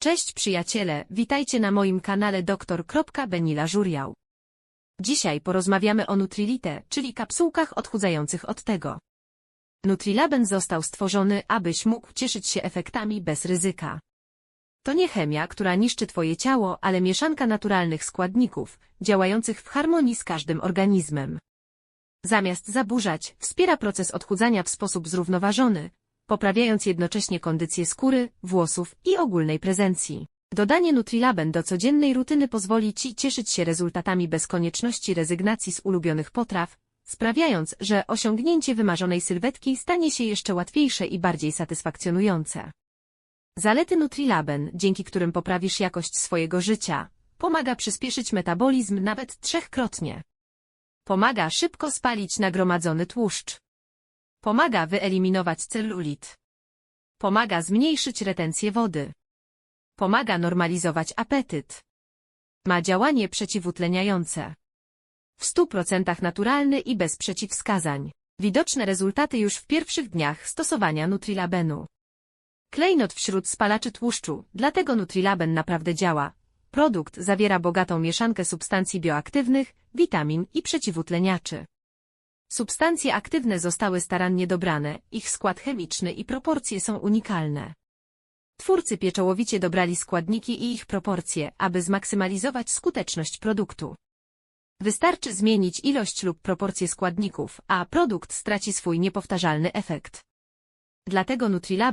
Cześć przyjaciele, witajcie na moim kanale dr.benila Żuriał. Dzisiaj porozmawiamy o Nutrilite, czyli kapsułkach odchudzających od tego. Nutrilaben został stworzony, abyś mógł cieszyć się efektami bez ryzyka. To nie chemia, która niszczy twoje ciało, ale mieszanka naturalnych składników, działających w harmonii z każdym organizmem. Zamiast zaburzać, wspiera proces odchudzania w sposób zrównoważony, poprawiając jednocześnie kondycję skóry, włosów i ogólnej prezencji. Dodanie Nutrilaben do codziennej rutyny pozwoli Ci cieszyć się rezultatami bez konieczności rezygnacji z ulubionych potraw, sprawiając, że osiągnięcie wymarzonej sylwetki stanie się jeszcze łatwiejsze i bardziej satysfakcjonujące. Zalety Nutrilaben, dzięki którym poprawisz jakość swojego życia, pomaga przyspieszyć metabolizm nawet trzechkrotnie. Pomaga szybko spalić nagromadzony tłuszcz. Pomaga wyeliminować celulit. Pomaga zmniejszyć retencję wody. Pomaga normalizować apetyt. Ma działanie przeciwutleniające. W 100% naturalny i bez przeciwwskazań. Widoczne rezultaty już w pierwszych dniach stosowania Nutrilabenu. Klejnot wśród spalaczy tłuszczu, dlatego Nutrilaben naprawdę działa. Produkt zawiera bogatą mieszankę substancji bioaktywnych, witamin i przeciwutleniaczy. Substancje aktywne zostały starannie dobrane, ich skład chemiczny i proporcje są unikalne. Twórcy pieczołowicie dobrali składniki i ich proporcje, aby zmaksymalizować skuteczność produktu. Wystarczy zmienić ilość lub proporcje składników, a produkt straci swój niepowtarzalny efekt. Dlatego Nutrilab